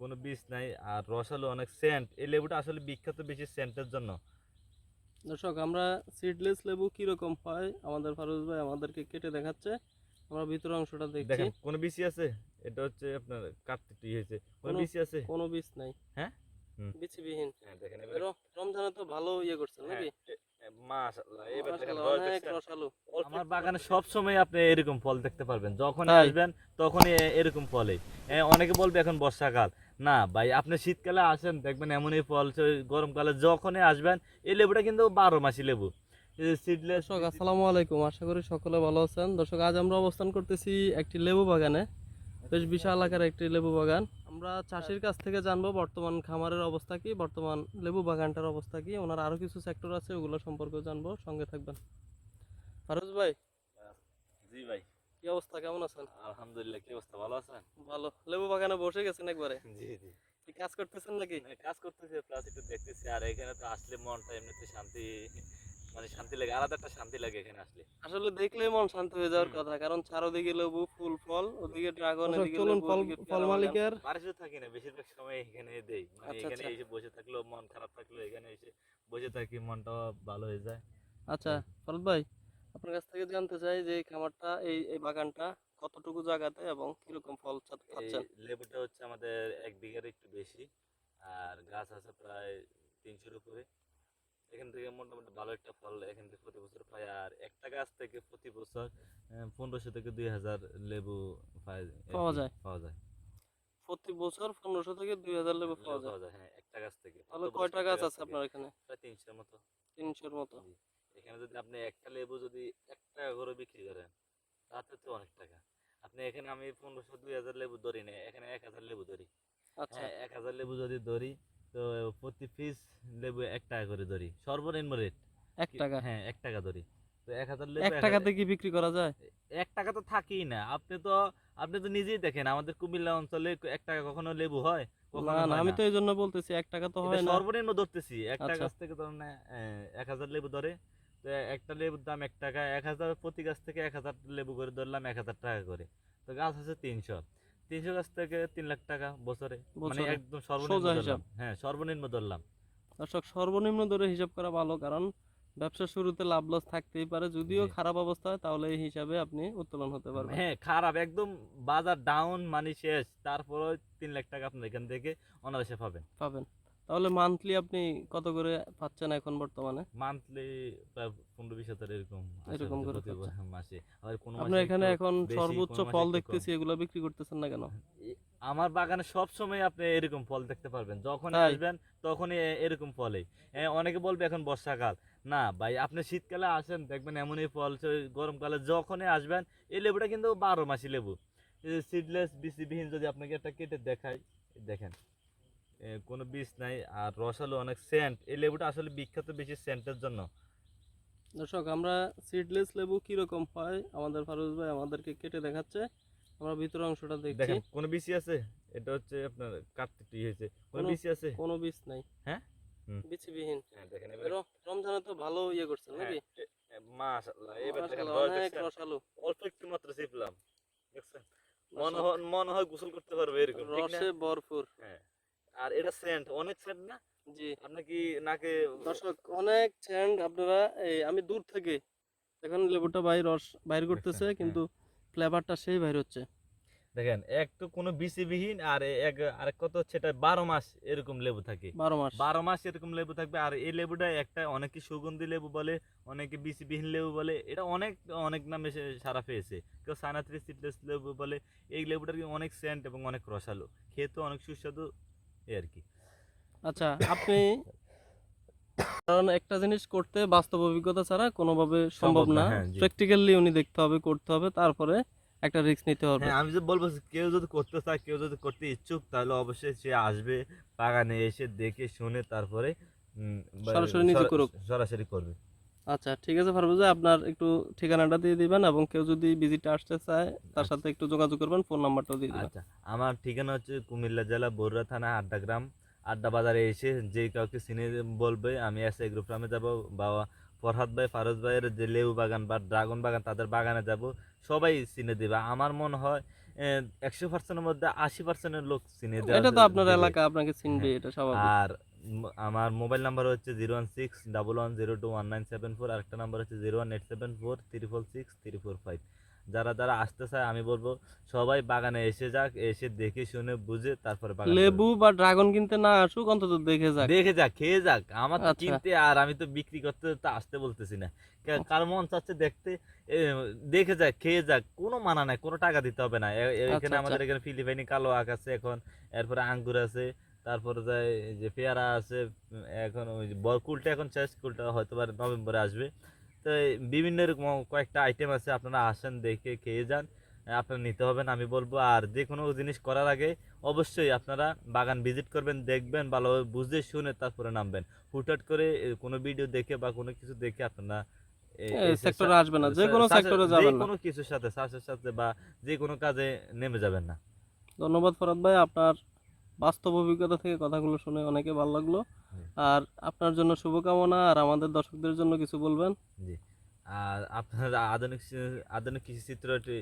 কোনো বীজ নাই আর রসালো অনেক সেন্ট এই লেবুটা আসলে বিখ্যাত বেশি সেন্টের জন্য। দর্শক আমরা সিডলেস লেবু কীরকম হয়? আমাদের ফারুজ ভাই আমাদেরকে কেটে দেখাচ্ছে। আমরা ভিতর অংশটা দেখছি। দেখেন কোনো বিসি আছে? এটা হচ্ছে আপনার কাটতে ই হয়েছে। কোনো বিসি আছে? কোনো বীজ নাই। হ্যাঁ? বিচিবিহীন। হ্যাঁ দেখেন রমজানে তো ভালো ইয়ে করছেন নাকি? মাশাআল্লাহ এবার দেখেন মাশাআল্লাহ, রস অনেক দেখছেন? রসালো আমার বাগানে সব সময় আপনি এরকম ফল দেখতে পারবেন। যখন আসবেন তখনই এরকম ফলে অনেকে বলবে এখন বর্ষাকাল। না ভাই আপনি শীতকালে আসেন দেখবেন এমনই ফল গরমকালে যখনই আসবেন এই লেবুটা কিন্তু বারো মাসি লেবু। সিডলেস আসসালামু আলাইকুম। আশা করি সকলে ভালো আছেন। দর্শক আজ আমরা অবস্থান করতেছি একটি লেবু বাগানে। বেশ বিশাল আকার একটি লেবু বাগান। আমরা চাষির কাছ থেকে জানব বর্তমান খামারের অবস্থা কি বর্তমান লেবু বাগানটার অবস্থা কি ওনার আরও কিছু সেক্টর আছে ওগুলো সম্পর্কে জানব। সঙ্গে থাকবেন। ফারুজ ভাই? জি ভাই। কি অবস্থা? কেমন আছেন? আলহামদুলিল্লাহ কি অবস্থা? ভালো আছেন? ভালো। লেবু বাগানে বসে গেছেন একবারে? জি জি। কি কাজ করতেছেন নাকি? কাজ করতেছি প্লাস একটু দেখতেছি। আর এখানে তো আসলে মনটা এমনিতে শান্তি মানে শান্তি লাগে আলাদা একটা শান্তি লাগে এখানে আসলে। আসলে দেখলেই মন শান্ত হয়ে যাওয়ার কথা কারণ চারদিকে লেবু ফুল ফল ওদিকে ড্রাগন দর্শক, এদিকে লেবু, ফল-। মালিকের বাড়িতে থাকি না বেশিরভাগ সময় এখানে দেই। মানে আচ্ছা, এখানে আচ্ছা। এসে বসে থাকলেও মন খারাপ থাকলেও এখানে এসে বসে থাকি মনটা ভালো হয়ে যায়। আচ্ছা ফরদ ভাই আপনার কাছ থেকে জানতে চাই যে এই খামারটা এই এই বাগানটা কতটুকু জায়গাতে এবং কীরকম ফল পাচ্ছেন লেবুটা হচ্ছে আমাদের এক বিঘার একটু বেশি আর গাছ আছে প্রায় তিনশোর উপরে। এখান থেকে মোটামুটি ভালো একটা ফল এখান থেকে প্রতি বছর পাই আর একটা গাছ থেকে প্রতি বছর পনেরোশো থেকে দুই হাজার লেবু পাওয়া যায়। পাওয়া যায়। প্রতি বছর পনেরোশো থেকে দুই হাজার লেবু পাওয়া যায়? হ্যাঁ একটা গাছ থেকে। তাহলে কয়টা গাছ আছে আপনার এখানে? প্রায় তিনশোর মতো। তিনশোর মতো। এখানে যদি আপনি একটা লেবু যদি এক টাকা করে বিক্রি করেন তাতে তো অনেক টাকা। আপনি এখানে আমি পনেরোশো দুই হাজার লেবু ধরি না এখানে এক হাজার লেবু ধরি। আচ্ছা। হ্যাঁ এক হাজার লেবু যদি ধরি তো প্রতি পিস লেবু এক টাকা করে ধরি। সর্বনিম্ন রেট এক টাকা? হ্যাঁ এক টাকা ধরি। তো এক হাজার লেবু এক এক টাকাতে কি বিক্রি করা যায়? এক টাকা তো থাকেই না। আপনি তো আপনি তো নিজেই দেখেন আমাদের কুমিল্লা অঞ্চলে এক টাকা কখনো লেবু হয় না আমি তো এই জন্য বলতেছি এক টাকা তো হয় না। সর্বনিম্ন ধরতেছি। একটা আচ্ছা। গাছ থেকে ধরেন এক হাজার লেবু ধরে। একটা লেবুর দাম এক টাকা এক হাজার প্রতি গাছ থেকে এক হাজার লেবু করে ধরলাম এক হাজার টাকা করে। তো গাছ আছে তিনশো। তিনশো গাছ থেকে তিন লাখ টাকা বছরে। মানে একদম সর্বনিম্ন। হ্যাঁ সর্বনিম্ন ধরলাম। দর্শক সর্বনিম্ন ধরে হিসাব করা ভালো কারণ ব্যবসা শুরুতে লাভ লস থাকতেই পারে। যদিও খারাপ অবস্থা হয় তাহলে এই হিসাবে আপনি উত্তোলন হতে পারবেন। হ্যাঁ খারাপ একদম বাজার ডাউন মানে শেষ। তারপরে তিন লাখ টাকা আপনি এখান থেকে অনায়াসে পাবেন। পাবেন। তাহলে মান্থলি আপনি কত করে পাচ্ছেন এখন বর্তমানে? মান্থলি প্রায় পনেরো বিশ হাজার এরকম এরকম করে। মাসে। আর কোনো আপনার এখানে এখন সর্বোচ্চ ফল দেখতেছি এগুলো বিক্রি করতেছেন না কেন? আমার বাগানে সব সময় আপনি এরকম ফল দেখতে পারবেন। যখন আসবেন তখনই এরকম ফলে। অনেকে বলবে এখন বর্ষাকাল। না ভাই আপনি শীতকালে আসেন দেখবেন এমনই ফল গরমকালে যখনই আসবেন এই লেবুটা কিন্তু বারো মাসি লেবু। সিডলেস বিসিবিহীন যদি আপনাকে একটা কেটে দেখাই দেখেন। কোনো বীজ নাই আর রসালো অনেক সেন্ট এই লেবুটা আসলে বিখ্যাত বেশি সেন্টের জন্য। দর্শক আমরা সিডলেস লেবু কীরকম হয়? আমাদের ফারুজ ভাই আমাদেরকে কেটে দেখাচ্ছে। আমরা ভিতর অংশটা দেখছি। দেখেন কোনো বিসি আছে? এটা হচ্ছে আপনার কাটতে হয়েছে। কোনো বিসি আছে? কোনো বীজ নাই। হ্যাঁ? বিচিবিহীন। হ্যাঁ রমজানে তো ভালো ইয়ে করছেন নাকি? মাশাআল্লাহ এবার দেখেন অনেক? রসালো। অল্প একটু মাত্র চিপলাম দেখছেন? মনে হয় মনে হয় গোসল করতে পারবে এরকম রসে ভরপুর। হ্যাঁ আর এটা সেন্ট অনেক সেন্ট না? জি। আপনি কি নাকে দর্শক অনেক চ্যান্ড আপনারা এই আমি দূর থেকে এখন লেবুটা বাইর রস বাইর করতেছে হ্যাঁ। কিন্তু ফ্লেভারটা সেই বাইর হচ্ছে। দেখেন একটু কোনো বিসিবিহীন আর এক আরেক কত হচ্ছে এটা বারো মাস এরকম লেবু থাকে। বারো মাস। বারো মাস এরকম লেবু থাকবে আর এই লেবুটা একটা অনেকে সুগন্ধি লেবু বলে অনেকে বিসিবিহীন লেবু বলে এটা অনেক অনেক নামে সারা পেয়েছে। কেউ সানাত্রি সিডলেস লেবু বলে এই লেবুটার কি অনেক সেন্ট এবং অনেক রসালো। খেতে অনেক সুস্বাদু এই আর কি। আচ্ছা আপনি কারণ একটা জিনিস করতে বাস্তব অভিজ্ঞতা ছাড়া কোনোভাবে সম্ভব না, প্র্যাকটিক্যালি উনি দেখতে হবে করতে হবে তারপরে একটা রিস্ক নিতে হবে। হ্যাঁ আমি যে বলব কেউ যদি করতে চায় কেউ যদি করতে ইচ্ছুক তাহলে অবশ্যই সে আসবে বাগানে এসে দেখে শুনে তারপরে সরাসরি নিজে করুক। সরাসরি করবে। আচ্ছা ঠিক আছে ফারুজ আপনার একটু ঠিকানাটা দিয়ে দিবেন এবং কেউ যদি ভিজিটে আসতে চায় তার সাথে একটু যোগাযোগ করবেন ফোন নাম্বারটাও দিয়ে দিবেন। আচ্ছা আমার ঠিকানা হচ্ছে কুমিল্লা জেলা বরুড়া থানা আড্ডা গ্রাম আড্ডা বাজারে এসে যে কাউকে চিনে বলবে আমি এসে এগ্রো ফার্মে যাব। বা ফরহাদ ভাই ফারুজ ভাইয়ের যে লেবু বাগান বা ড্রাগন বাগান তাদের বাগানে যাব। সবাই চিনে দেবে। আমার মনে হয় একশো পার্সেন্টের মধ্যে আশি পার্সেন্টের লোক চিনে দেবে এটা তো আপনার এলাকা আপনাকে চিনবে হ্যাঁ। এটা স্বাভাবিক। আর আমার মোবাইল নাম্বার হচ্ছে zero one six double one zero two one nine seven four আরেকটা নাম্বার হচ্ছে zero one eight seven four triple six three four five. যারা যারা আসতে চায় আমি বলব সবাই বাগানে এসে যাক এসে দেখে শুনে বুঝে তারপরে লেবু বা ড্রাগন কিনতে না আসুক অন্তত দেখে যাক। দেখে যাক খেয়ে যাক। আমার তো আচ্ছা। কিনতে আর আমি তো বিক্রি করতে তো আসতে বলতেছি না। কার মন চাচ্ছে দেখতে দেখে যাক খেয়ে যাক কোনো মানা নাই কোনো টাকা দিতে হবে না। এখানে আচ্ছা। আমাদের এখানে ফিলিপাইনি কালো আখ আছে এখন এরপরে আঙ্গুর আছে তারপরে যায় যে পেয়ারা আছে এখন ওই বড় এখন শেষ কুলটা হয়তো বা নভেম্বরে আসবে। তো বিভিন্ন রকম কয়েকটা আইটেম আছে আপনারা আসেন দেখে খেয়ে যান আপনারা নিতে হবেন আমি বলব। আর যে কোনো জিনিস করার আগে অবশ্যই আপনারা বাগান ভিজিট করবেন দেখবেন ভালোভাবে বুঝে শুনে তারপরে নামবেন। হুটহাট করে কোনো ভিডিও দেখে বা কোনো কিছু দেখে আপনারা সেক্টরে আসবে না যে কোনো সেক্টরে যাবেন না। কোনো কিছুর সাথে সাথে বা যে কোনো কাজে নেমে যাবেন না। ধন্যবাদ ফরাদ ভাই আপনার বাস্তব অভিজ্ঞতা থেকে কথাগুলো শুনে অনেকে ভালো লাগল। আর আপনার জন্য শুভকামনা আর আমাদের দর্শকদের জন্য কিছু বলবেন? জি। আর আপনার আধুনিক আধুনিক কৃষি চিত্রটি